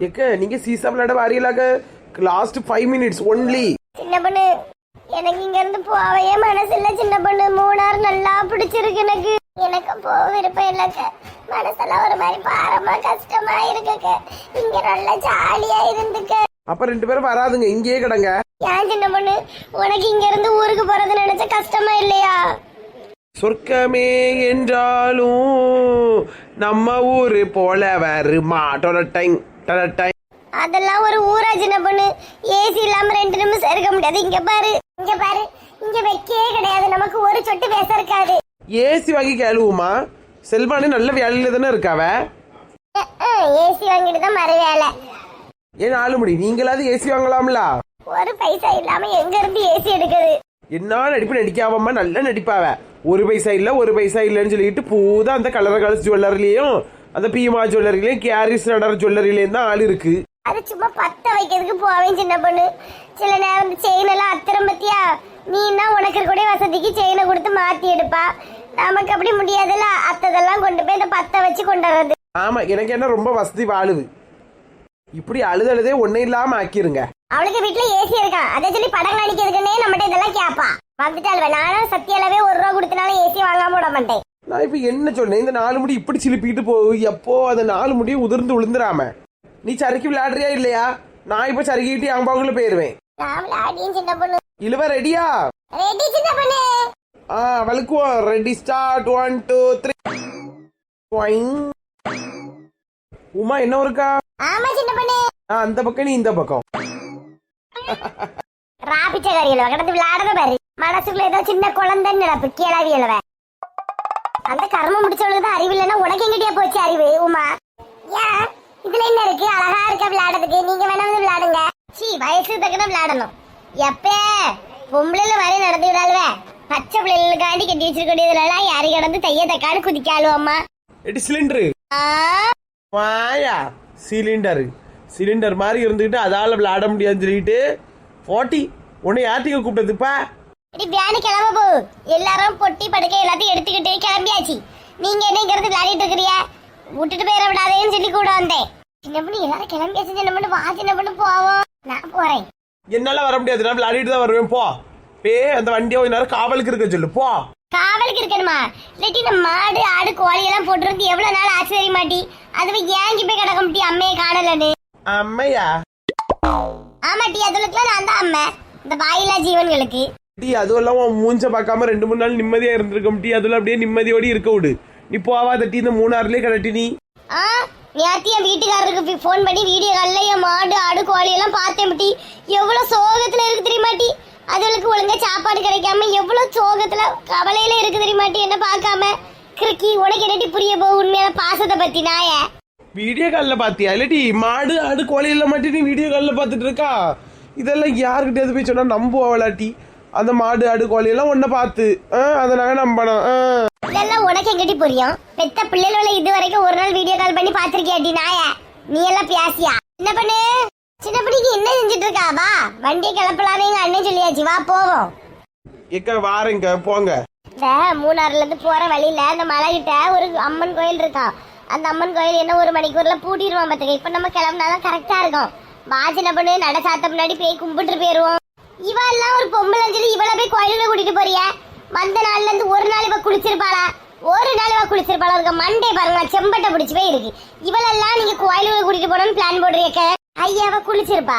எக்க நீங்க சீசா விளையாட வாரியலாக லாஸ்ட் ஃபைவ் மினிட்ஸ் ஒன்லி சின்ன பொண்ணு எனக்கு இங்க இருந்து போகவே மனசு இல்ல சின்ன பொண்ணு. மூணார் நல்லா பிடிச்சிருக்கு எனக்கு. எனக்கு போக விருப்பம் இல்லக்க மனசெல்லாம் ஒரு மாதிரி பாரமா கஷ்டமா இருக்குக்க இங்க நல்லா ஜாலியா இருந்துக்க அப்ப ரெண்டு பேரும் வராதுங்க இங்கேயே கிடங்க. ஏன் சின்ன பொண்ணு? உனக்கு இங்க இருந்து ஊருக்கு போறது நினைச்ச கஷ்டமா இல்லையா? சொர்க்கமே என்றாலும் நம்ம ஊரு போல வருமா? டொலட்டைங் அதெல்லாம் ஒரு ஊரா சின்ன பொண்ணு. ஏசி இல்லாம ரெண்டு நிமிஷம் இருக்க முடியாது. இங்க பாரு. இங்க பாரு. இங்க வைக்கவே கிடையாது. நமக்கு ஒரு சொட்டு பேச இருக்காது. ஏசி வாங்கி கேளுவுமா? செல்வானு நல்ல வேலையில தானே இருக்காவ ஏசி வாங்கிட்டு தான் மறு வேலை. ஏன் ஆளு முடி? நீங்களாவது ஏசி வாங்கலாம்ல? ஒரு பைசா இல்லாம எங்க இருந்து ஏசி எடுக்குது என்ன நடிப்பு நடிக்காம நல்ல நடிப்பாவ ஒரு பைசா இல்ல ஒரு பைசா இல்லைன்னு சொல்லிட்டு பூதா அந்த கலர் கலர்ஸ் ஜுவல்லரிலையும் அந்த பீமா ஜுவல்லரிலையும் கேரிஸ் நடர் ஜுவல்லரிலையும் தான் ஆள் இருக்கு. அது சும்மா பத்த வைக்கிறதுக்கு போவேன் சின்ன பொண்ணு. சில நேரம் செயின் எல்லாம் அத்திரம் பத்தியா? நீ தான் உனக்கு இருக்கக்கூடிய வசதிக்கு செயினை கொடுத்து மாத்தி எடுப்பா. நமக்கு அப்படி முடியாதுல்ல? அத்ததெல்லாம் கொண்டு போய் இந்த பத்த வச்சு கொண்டு வர்றது. ஆமா எனக்கு என்ன ரொம்ப வசதி வாழுது. இப்படி அழுது அழுதே ஒன்னும் இல்லாம ஆக்கிருங்க. அவளுக்கு வீட்டுல ஏசி இருக்கான் அதை சொல்லி படம் காணிக்கிறதுக்குன்னே நம்மகிட்ட இதெல்லாம் கேப்பா வந்துட்டாள் நானும் சத்தியாலவே ஒரு ரூபா கொடுத்தனாலும் ஏசி வாங்காம விட மாட்டேன். நான் இப்ப என்ன சொன்னேன்? இந்த நாலு முடி இப்படி சிலுப்பிட்டு போகுது. எப்போ அந்த நாலு முடியும் உதிர்ந்து விழுந்துராம நீ சறுக்கி விளையாடுறியா இல்லையா? நான் இப்ப சறுக்கிட்டு போயிருவேன். விளையாடியும் சின்ன பொண்ணு. இழுவ ரெடியா ஆ வழுக்குவோம் ready start one two three Uma என்ன இருக்கா ஆ, அந்த பக்கம் நீ இந்த பக்கம். ராபிச்சகாரியில் கிடந்து விளையாடுற பாரு. மனசுக்குள்ள ஏதோ சின்ன குழந்தைன்னு நினைப்பு கிளவி எழுவ அந்த கர்மம் முடிச்சவளுக்கு தான் அறிவு இல்லைன்னா உனக்கு எங்கிட்டயா போச்சு அறிவு உமா? ஏன் இதுல என்ன இருக்கு? அழகா இருக்க விளையாடுறதுக்கு? நீங்க வேணா வந்து விளையாடுங்க. சீ வயசுக்கு தக்கன விளையாடணும். எப்ப பொம்பளைல வரை நடந்து விடாளுவே பச்சை பிள்ளைகளுக்காண்டி கட்டி வச்சிருக்கக்கூடியதுலாம் யாரு கிடந்து தைய தக்கான்னு குதிக்காளுவ அம்மா? எடி சிலிண்டரு. ஆ, வாயா சிலிண்டர். சிலிண்டர் மாதிரி இருந்துக்கிட்டு அதால விளையாட முடியாதுன்னு சொல்லிட்டு போட்டி. உன்னை யார்ட்டிங்க கூப்பிட்டதுப்பா இடி பியானி கிளம்ப போ. எல்லாரும் பொட்டி படுக்கை எல்லாத்தையும் எடுத்துக்கிட்டு கிளம்பியாச்சு. நீங்க என்ன இங்க இருந்து விளையாடிட்டு இருக்கிறிய விட்டுட்டு போயிட விடாதேன்னு சொல்லி கூட வந்தேன். சின்ன பண்ணி எல்லாரும் கிளம்பியாச்சு. சின்ன பண்ணு வா சின்ன பண்ணு போவோம். நான் போறேன். என்னால வர முடியாது. நான் விளையாடிட்டு தான் வருவேன். போ. பே அந்த வண்டியை கொஞ்ச நேரம் காவலுக்கு இருக்க சொல்லு. போ. காவலுக்கு இருக்கணுமா? இல்லாட்டி இந்த மாடு ஆடு கோழி எல்லாம் போட்டுருந்து எவ்வளவு நாள் ஆச்சு தெரிய மாட்டி அதுவே ஏங்கி போய் கிடக்க முட்டி அம்மையை காணலன்னு. அம்மையா? ஆமாட்டி அதுகளுக்குலாம் நான் தான் அம்மை. இந்த வாயிலா ஜீவன்களுக்கு. டி அதுவும் இல்லாம உன் மூஞ்ச பார்க்காம ரெண்டு மூணு நாள் நிம்மதியா இருந்திருக்க டி. அதுல அப்படியே நிம்மதியோட இருக்க விடு. நீ போவாத டி இந்த மூணாறுலயே கிடட்டி நீ. ஆ நேத்தி என் வீட்டுக்காரருக்கு ஃபோன் பண்ணி வீடியோ காலில் என் மாடு ஆடு கோழி எல்லாம் பார்த்தேன் பட்டி எவ்வளோ சோகத்தில் இருக்கு தெரியுமாட்டி அதுகளுக்கு ஒழுங்கா சாப்பாடு கிடைக்காம எவ்வளோ சோகத்தில் கவலையில இருக்கு தெரியுமாட்டி என்ன பார்க்காம. கிறுக்கி உனக்கு என்னடி புரிய போ உண்மையான பாசத்தை பத்தி நாய? வீடியோ காலில் பாத்தியா? இல்லடி மாடு ஆடு கோழி எல்லாம் மட்டும் நீ வீடியோ காலில் பார்த்துட்டு இருக்கா? இதெல்லாம் யாருக்கிட்டயாவது போய் சொன்னா நம்புவாளாட்டி அந்த மாடு ஆடு கோழி எல்லாம் ஒன்ன பார்த்து அதை நாங்க நம்பணும். இதெல்லாம் உனக்கு எங்கடி புரியும்? பெத்த பிள்ளைகளை இது வரைக்கும் ஒரு நாள் வீடியோ கால் பண்ணி பார்த்திருக்கியாடி நாய? நீ எல்லாம் பியாசியா? சின்ன பண்ணு சின்ன பண்ணிக்கு என்ன செஞ்சுட்டு இருக்கா? வா வண்டியை கிளப்பலான்னு எங்க அண்ணன் சொல்லியாச்சு. வா போவோம். எக்க வாரேங்க போங்க. இந்த மூணாறுல இருந்து போற வழியில அந்த மலைகிட்ட ஒரு அம்மன் கோயில் இருக்கா? அந்த அம்மன் கோயில் என்ன ஒரு மணிக்கூர்ல பூட்டிடுவான் பார்த்துக்க. இப்ப நம்ம கிளம்புனாதான் கரெக்டா இருக்கும். வாசனை பண்ணு நட சாத்த முன்னாடி போய் கும்பிட்டு போயிருவோம். இவெல்லாம் ஒரு பொம்பளை சொல்லி இவள போய் கோயிலுக்குள்ள கூட்டிட்டு போறிய? வந்த நாள்ல இருந்து ஒரு நாள் இவ குளிச்சிருப்பாளா? ஒரு நாள் இவ குளிச்சிருப்பாளா? இருக்க மண்டே பாருங்க செம்பட்டை பிடிச்சி போய் இருக்கு. இவளெல்லாம் நீங்க கோயிலுக்குள்ள கூட்டிட்டு போனோம்னு பிளான் போடுறீங்க ஐயா அவ குளிச்சிருப்பா.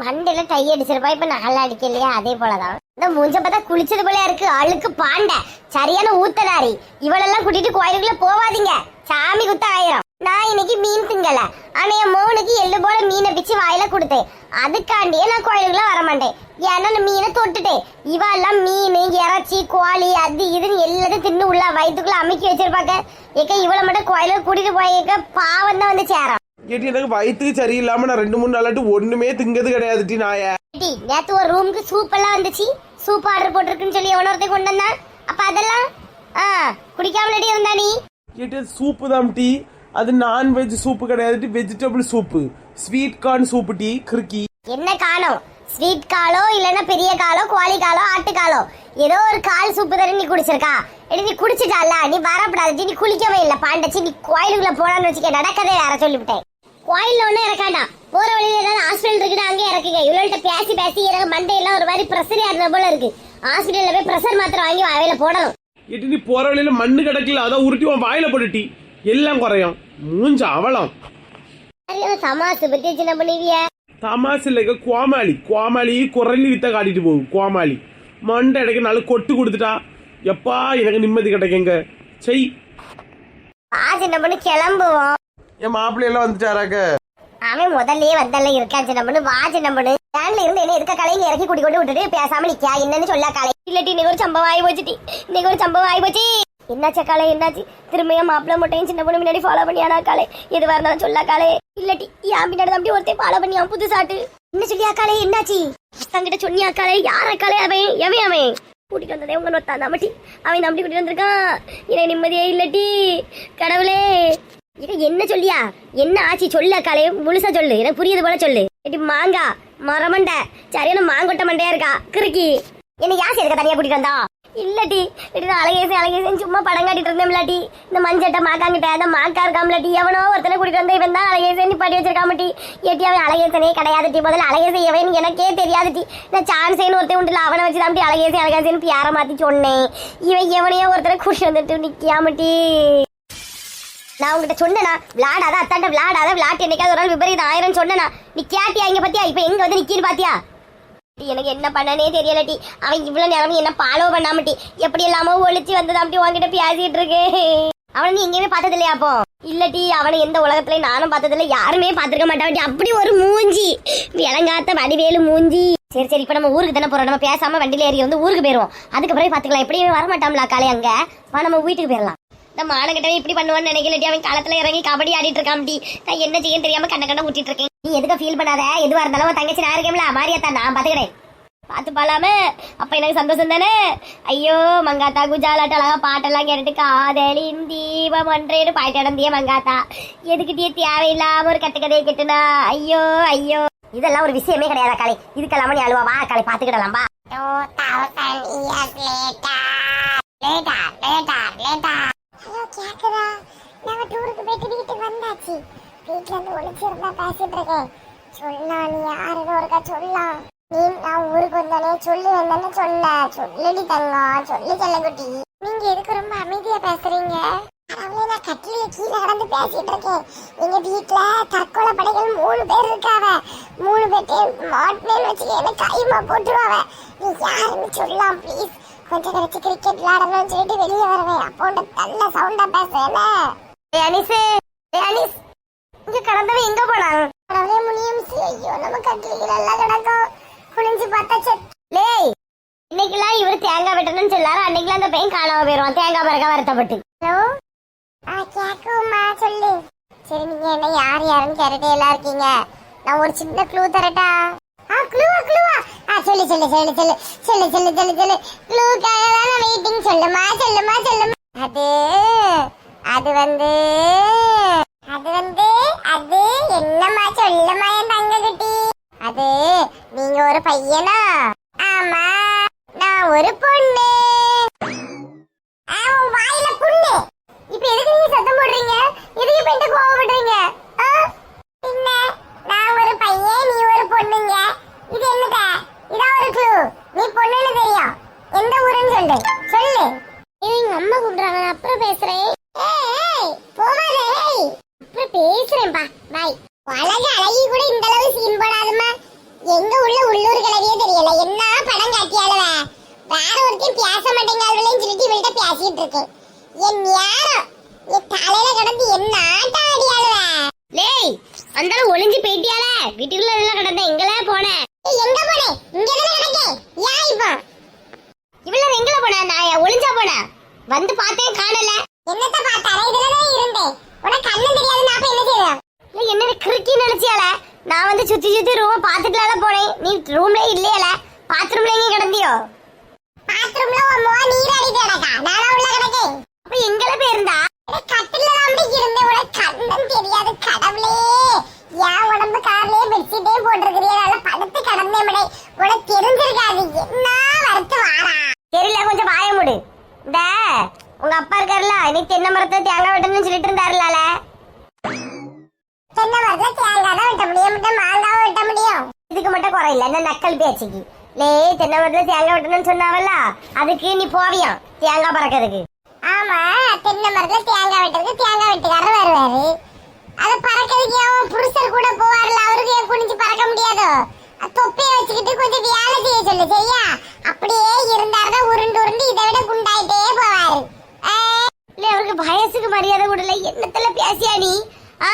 மண்டையில டை அடிச்சிருப்பா. இப்ப நல்லா அடிக்கலையா அதே போலதான். இந்த மூஞ்ச பார்த்தா குளிச்சது போல இருக்கு. அழுக்கு பாண்டை. சரியான ஊத்தலாரி இவளெல்லாம் கூட்டிட்டு கோயிலுக்குள்ள போவாதீங்க. சாமி குத்த ஆயிரம். நான் இன்னைக்கு மீன் திங்கல. ஆனா என் மோனுக்கு எள்ளு போல மீனை பிச்சு வாயில கொடுத்தேன். அதுக்காண்டியே நான் கோயிலுக்குள்ள வர மாட்டேன். ஏன்னா நான் மீனை தொட்டுட்டேன். இவ எல்லாம் மீன் இறைச்சி கோழி அது இதுன்னு எல்லாத்தையும் தின்னு உள்ள வயிற்றுக்குள்ள அமுக்கி வச்சிருப்பாங்க. ஏக்க இவளை மட்டும் கோயிலுக்கு கூட்டிட்டு போயிருக்க பாவம் தான் வந்து சேரும் ஏட்டி எனக்கு வயிற்றுக்கு சரியில்லாம நான் ரெண்டு மூணு நாளாட்டு ஒண்ணுமே திங்கிறது கிடையாது டி நாய. நேத்து ஒரு ரூமுக்கு சூப் எல்லாம் வந்துச்சு. சூப் ஆர்டர் போட்டிருக்குன்னு சொல்லி எவனோ ஒருத்தன் கொண்டு வந்தான். அப்ப அதெல்லாம் ஆ குடிக்காமலடி இருந்தா நீ? ஏட்டி சூப்பு தான் டீ. அது நான்வெஜ் சூப்பு கிடையாது vegetable soup sweet corn soup tea கிறுக்கி என்ன காணோம் ஸ்வீட் காலோ இல்லைன்னா பெரிய காலோ கோழி காலோ ஆட்டு காலோ. ஏதோ ஒரு கால் சூப்பு தர நீ குடிச்சிருக்கா? எடி நீ குடிச்சிட்டால நீ வரப்படாது நீ குளிக்கவே இல்லை. பாண்டச்சி நீ கோயிலுக்குள்ள போனான்னு வச்சுக்க நடக்கதே வேற சொல்லிவிட்டேன்? கோயில்ல ஒண்ணும் இறக்காண்டா போற வழியில ஏதாவது ஹாஸ்பிட்டல் இருக்குன்னா அங்கே இறக்குங்க. இவ்வளோட்ட பேசி பேசி எனக்கு மண்டையெல்லாம் ஒரு மாதிரி ப்ரெஷர் ஏறின போல இருக்கு. ஹாஸ்பிட்டல்ல போய் ப்ரெஷர் மாத்திரை வாங்கி வாயில போடணும். இட்டு நீ போற வழியில மண்ணு கிடக்கல அதான் உருட்டி உன் வாயில போட்டுட்டி. எல்லாம் குறையும். மூஞ்ச அவலம். சமாசு பத்தி சின்ன பண்ணுவிய தமாசு இல்லைங்க கோமாளி. கோமாளி குரலி வித்த காட்டிட்டு போகும் கோமாளி. மண்டை இடைக்கு நாலு கொட்டு கொடுத்துட்டா. எப்பா எனக்கு நிம்மதி கிடைக்குங்க செய். வா சின்ன பண்ணு கிளம்புவோம் என் மாப்பிள்ளை எல்லாம் வந்துட்டாராக்க? அவன் முதல்லயே வந்தல்ல இருக்கான் சின்ன பண்ணு? வா சின்ன பண்ணு. வேன்ல இருந்து என்ன இருக்க கலையை இறக்கி கூட்டி கொண்டு விட்டுட்டு பேசாம நிக்கா என்னன்னு சொல்ல கலை. இல்லாட்டி இன்னைக்கு ஒரு சம்பவம் ஆகி போச்சுட்டி. இன்னைக்கு ஒரு சம்பவம் ஆகி போச்சு. என்னாச்சு காலே என்னாச்சு? திரும்பியும் மாப்பிள்ள முட்டையும் சின்ன பொண்ணு முன்னாடி ஃபாலோ பண்ணியானா காலே எது வரணும் சொல்ல காலே இல்லாட்டி என் பின்னாடி தம்பி ஒருத்தன் ஃபாலோ பண்ணியான் புதுசாட்டு என்ன சொல்லியா காலே என்னாச்சு? தங்கிட்ட சொன்னியா காலே யார காலே அவன்? எவன் அவன்? கூட்டிட்டு வந்ததே உங்க நொத்தா நம்பட்டி அவன் நம்பி கூட்டிட்டு வந்திருக்கான். எனக்கு நிம்மதியே இல்லட்டி கடவுளே. இது என்ன சொல்லியா? என்ன ஆச்சு? சொல்ல காலே முழுசா சொல்லு. எனக்கு புரியுது போல சொல்லு. எடி மாங்கா மரமண்டை. சரியான மாங்கொட்டை மண்டையா இருக்கா? கிறுக்கி. என்ன யாசி எதுக்கு தனியா கூட்டிட்டு வந்தா? இல்லட்டி இடி நான் அழகேசன் அழகேசன் சும்மா படம் காட்டிட்டு இருந்தேன் இல்லாட்டி இந்த மஞ்சட்டை மாக்காங்கிட்ட அந்த மாக்கா இருக்காமலாட்டி எவனோ ஒருத்தனை கூட்டிட்டு வந்த இவன் தான் அழகேசன் நிப்பாட்டி வச்சிருக்காமட்டி. ஏட்டி அவன் அழகேசனே கிடையாதுட்டி. முதல்ல அழகேசன் எவன் எனக்கே தெரியாதுட்டி. நான் சான்சேன்னு ஒருத்தன் உண்டுல அவனை வச்சு தான் அழகேசன் அழகேசன் யாரை மாத்தி சொன்னேன். இவன் எவனையோ ஒருத்தனை கூட்டிட்டு வந்துட்டு நிக்காமட்டி நான் உங்ககிட்ட சொன்னேனா விளாடாத அத்தாண்ட விளாடாத விளாட்டு என்னைக்காவது ஒரு நாள் விபரீதம் ஆயிரம் சொன்னேனா. நீ கேட்டியா இங்க பாத்தியா? இப்ப எங்க வந்து நிக்கின்னு பாத்தியா? எனக்கு என்ன பண்ணனே தெரியலட்டி அவன் இவ்வளவு நேரம் என்ன ஃபாலோ பண்ணாமட்டி எப்படி எல்லாமோ ஒழிச்சு வந்தது அப்படி உன்கிட்ட பேசிட்டு இருக்கு. அவனை நீ எங்கேயுமே பார்த்தது இல்லையா அப்போ இல்லடி அவனை எந்த உலகத்துல நானும் பார்த்ததில்ல யாருமே பார்த்திருக்க மாட்டான் அப்படி ஒரு மூஞ்சி. விளங்காத்த வடிவேலு மூஞ்சி. சரி சரி இப்ப நம்ம ஊருக்கு தானே போறோம். நம்ம பேசாம வண்டியில ஏறி வந்து ஊருக்கு போயிருவோம். அதுக்கப்புறம் பார்த்துக்கலாம். பாத்துக்கலாம் எப்படியும் வர மாட்டாம்ல காலை அங்க. வா நம்ம வீட்டுக்கு போயிடலாம் இந்த மானகிட்டவே இப்படி பண்ணுவான்னு நினைக்கலட்டி அவன் காலத்துல இறங்கி கபடி ஆடிட்டு இருக்கான்டி நான் என்ன செய்ய தெரியாம கண்ண கண்ண ஊட்டிட்டு இருக்கேன். நீ எதுக்கு ஃபீல் பண்ணாத? எதுவா இருந்தாலும் தங்கச்சி நான் இருக்கேன்ல. மாரியாத்தா நான் பாத்துக்கிறேன். பார்த்து பாலாம அப்ப எனக்கு சந்தோஷம் தானே? ஐயோ மங்காத்தா குஜாலாட்ட அழகா பாட்டெல்லாம் கேட்டுட்டு காதலின் தீபம் ஒன்றேன்னு பாட்டு நடந்திய மங்காத்தா. எதுக்கிட்டே தேவையில்லாம ஒரு கட்டு கதையை கெட்டுனா? ஐயோ ஐயோ. இதெல்லாம் ஒரு விஷயமே கிடையாது காலை இதுக்கெல்லாம நீ அழுவா. வா காலை பாத்துக்கிடலாம் வா. ஹலோ கேக்குதா? நாங்க டூருக்கு போயிட்டு வீட்டுக்கு வந்தாச்சு. வீட்டுல இருந்து ஒளிச்சிருந்தா பேசிட்டு இருக்கேன் சொல்லா நீ யாருன்னு ஒருக்கா சொல்லலாம் நீ நான் ஊருக்கு வந்தானே சொல்லி வந்தேன்னு சொல்ல. சொல்லடி தங்கம் சொல்லி செல்லங்குட்டி. நீங்க எதுக்கு ரொம்ப அமைதியா பேசுறீங்க? அவளே நான் கட்டில கீழே கடந்து பேசிட்டு இருக்கேன். எங்க வீட்டுல தற்கொலை படைகள் மூணு பேர் இருக்காவ. மூணு பேர்த்தையும் மாட்டினேன்னு வச்சுக்க என்ன கைமா போட்டுருவாவ. நீ யாருன்னு சொல்லலாம் ப்ளீஸ் கொஞ்சம் கழிச்சு கிரிக்கெட் விளையாடணும்னு சொல்லிட்டு வெளியே வருவேன். அப்போ நல்ல சவுண்டா பேசுவேன் அனிசு அனிஸ் இங்க கடந்தவன் எங்க போனான்? கடவுளே முனியும் ஐயோ நம்ம கட்டிலிகள் எல்லாம் கிடக்கும். குனிஞ்சு பார்த்தா செத் லேய் இன்னைக்கெல்லாம் இவர் தேங்காய் வெட்டணும்னு சொல்லாரு. அன்னைக்கெல்லாம் அந்த பையன் காணாம போயிடுவான் தேங்காய் பறக்க வருத்தப்பட்டு. ஹலோ? ஆ கேக்குமா சொல்லு. சரி நீங்க என்ன யார் யாருன்னு கேட்டுட்டே எல்லாம் இருக்கீங்க. நான் ஒரு சின்ன க்ளூ தரட்டா? ஆ க்ளூவா க்ளூவா சொல்லு சொல்லு சொல்லு சொல்லு சொல்லு சொல்லு சொல்லு சொல்லு. க்ளூக்காக தான் வெயிட்டிங் சொல்லுமா சொல்லுமா சொல்லுமா. அது அது வந்து அது வந்து அது என்னம்மா சொல்லுமா என் தங்கக்குட்டி? அது நீங்க ஒரு பையனா? ஆமா நான் ஒரு பொண்ணு. ஆ, உன் வாயில புண்ணு இப்ப எதுக்கு நீங்க சத்தம் போடுறீங்க எதுக்கு இப்ப என்கிட்ட கோவப்படுறீங்க ஆ? பின்ன நான் ஒரு பையன் நீ ஒரு பொண்ணுங்க இது என்னத இதான் ஒரு க்ளூ நீ பொண்ணுன்னு தெரியும் எந்த ஊருன்னு சொல்லு சொல்லு ஏய், எங்க அம்மா கூப்பிடுறாங்க நான் அப்புறம் பேசுறேன் ஏய், ஏய், போகாத, ஏய். அப்புறம் பேசுறேன்பா பாய் அழகு அழகி கூட இந்த அளவு சீன் போடாதம்மா எங்க உள்ள உள்ளூர் கிளவியே தெரியல என்ன படம் காட்டியாலுவ ஒருத்தையும் பேச மாட்டேங்காதுலன்னு சொல்லிட்டு இவள்கிட்ட பேசிட்டு இருக்கு. என் நேரம். என் தலையில கிடந்து என்ன ஆட்டம் ஆடியாளுவ லேய் அந்த ஒளிஞ்சு போயிட்டியால? வீட்டுக்குள்ள எல்லாம் கிடந்த எங்களே ஏய், எங்க போனே? இங்க தானே கிடக்கே. ஏன் இப்போ? இவ்வளவு எங்கள போன நான் ஒளிஞ்சா போனேன். வந்து பார்த்தேன் காணல. என்னத்த பார்த்தாரே இதுலதான் இருந்தேன் உனக்கு கண்ணு தெரியாது நான் என்ன செய்வேன் இல்ல என்ன கிறுக்கி நினைச்சியால? நான் வந்து சுத்தி சுத்தி ரூம் பாத்துட்டுல போனேன். நீ ரூம்ல இல்லையால? பாத்ரூம்ல எங்க கிடந்தியோ? பாத்ரூம்ல உன் முக நீராடிட்டு கிடக்கா. நானா உள்ள கிடக்கேன் அப்ப எங்கள போயிருந்தா? கட்டில தான் இருந்தேன் உனக்கு கண்ணன் தெரியாது கடவுளே. என் உடம்பு கார்லயே பெட்ஷீட்டே போட்டிருக்கிறிய? நல்லா படுத்து கிடந்தேன் மடை. உனக்கு தெரிஞ்சிருக்காது. என்ன வரத்து வாரா தெரியல கொஞ்சம் வாய மூடு. இந்த உங்க அப்பா இருக்காருல்ல இன்னைக்கு தென்னை மரத்தை தேங்காய் வெட்டணும்னு சொல்லிட்டு இருந்தாருலால. தென்னை மரத்துல தேங்காய் தான் வெட்ட முடியும். மாங்காவும் வெட்ட முடியும். இதுக்கு மட்டும் குறையில என்ன நக்கல் பேச்சுக்கு. லே தென்னை மரத்துல தேங்காய் வெட்டணும்னு சொன்னாவல்ல? அதுக்கு நீ போவியாம் தேங்காய் பறக்கிறதுக்கு. ஆமா தென்னை மரத்துல தேங்காய் வெட்டுறதுக்கு தேங்காய் வெட்டுக்காரர் வருவாரு. அது பறக்கிறதுக்கு அவன் புருஷர் கூட போவார்ல அவருக்கு ஏன் குனிஞ்சு பறக்க முடியாதோ? தொப்பியை வச்சுக்கிட்டு கொஞ்சம் வேலை செய்ய சொல்லு சரியா? அப்படியே இருந்தாருன்னா உருண்டு உருண்டு இதை விட குண்டாயிட்டே போவாரு. இல்ல அவருக்கு வயசுக்கு மரியாதை கொடுல என்னத்துல பேசியா நீ? ஆ?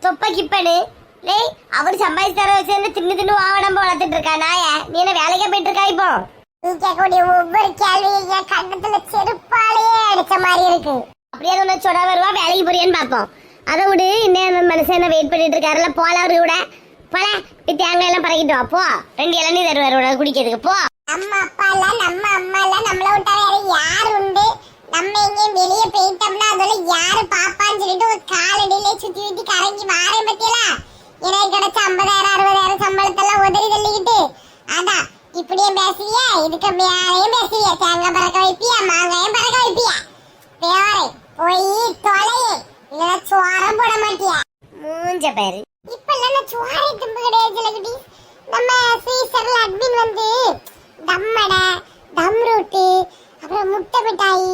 தொப்ப கிப்பனு. லே அவர் சம்பாதிச்சு தர வச்சு தின்னு தின்னு வாவடம் வளர்த்துட்டு இருக்கா நாய? நீ என்ன வேலைக்கே போயிட்டு இருக்கா இப்போ? நீ கேட்கக்கூடிய ஒவ்வொரு கேள்வியும் என் கண்ணத்துல செருப்பாலேயே அடிச்ச மாதிரி இருக்கு. அப்படியே ஒன்று சொன்ன வருவா வேலைக்கு போறியான்னு பார்ப்போம். அதை விடு இன்னும் மனுஷன் என்ன வெயிட் பண்ணிட்டு இருக்காருல்ல போல அவரு கூட. போல தேங்காய் எல்லாம் பறக்கிட்டு வா போ. ரெண்டு இளநீ தருவார் உனக்கு குடிக்கிறதுக்கு போ. நம்ம அப்பா இல்ல நம்ம அம்மா இல்ல நம்மள விட்டா வேற யார் உண்டு? நம்ம எங்கேயும் வெளியே போயிட்டோம்னா எனக்கு கிடைச்ச ஐம்பதாயிரம் அறுபதாயிரம் சம்பளத்தெல்லாம் உதறி தள்ளிக்கிட்டு அதான் இப்படியே பேசுவியா இதுக்கு மேலையும் பேசுவியா தேங்காய் பறக்க வைப்பியா மாங்காயும் பறக்க வைப்பியா? பேரை போய் தொலையே இல்லைன்னா சோரம் போட மாட்டியா? மூஞ்ச பேரு. இப்ப எல்லாம் சோறை தும்பு கிடையாது ஜலகுடி நம்ம ஸ்ரீசர்ல அட்மின் வந்து தம்மடை தம் ரொட்டி அப்புறம் முட்டை மிட்டாயி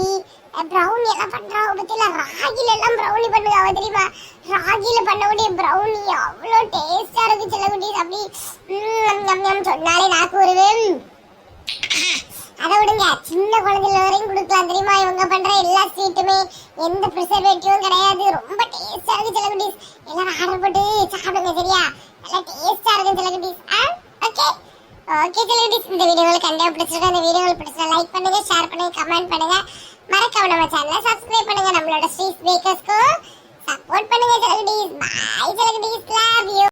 ப்ரௌனி எல்லாம் பண்றாங்க பத்தில ராகில எல்லாம் ப்ரௌனி பண்ணுவாங்க தெரியுமா? ராகில பண்ணக்கூடிய ப்ரௌனி அவ்வளோ டேஸ்டா இருக்கு ஜலகுடி அப்படி சொன்னாலே நாக்கு வருவேன் அதை விடுங்க. சின்ன குழந்தைல வரையும் கொடுக்கலாம். தெரியுமா? இவங்க பண்ற எல்லா ஸ்வீட்டுமே எந்த ப்ரிசர்வேட்டிவும் கிடையாது. ரொம்ப டேஸ்டா இருக்கு சில குட்டீஸ் எல்லாரும் ஆர்டர் போட்டு சாப்பிடுங்க சரியா? நல்லா டேஸ்டா இருக்கு சில குட்டீஸ் ஓகே ஓகே சில குட்டீஸ் இந்த வீடியோவில் கண்டிப்பா பிடிச்சிருக்கா? இந்த வீடியோவில் பிடிச்சிருக்கேன் லைக் பண்ணுங்க ஷேர் பண்ணுங்க கமெண்ட் பண்ணுங்க. மறக்காம நம்ம சேனலை சப்ஸ்கிரைப் பண்ணுங்க. நம்மளோட ஸ்ட்ரீட் பேக்கர்ஸ்க்கு சப்போர்ட் பண்ணுங்க சில குட்டீஸ் பாய் சில லவ் யூ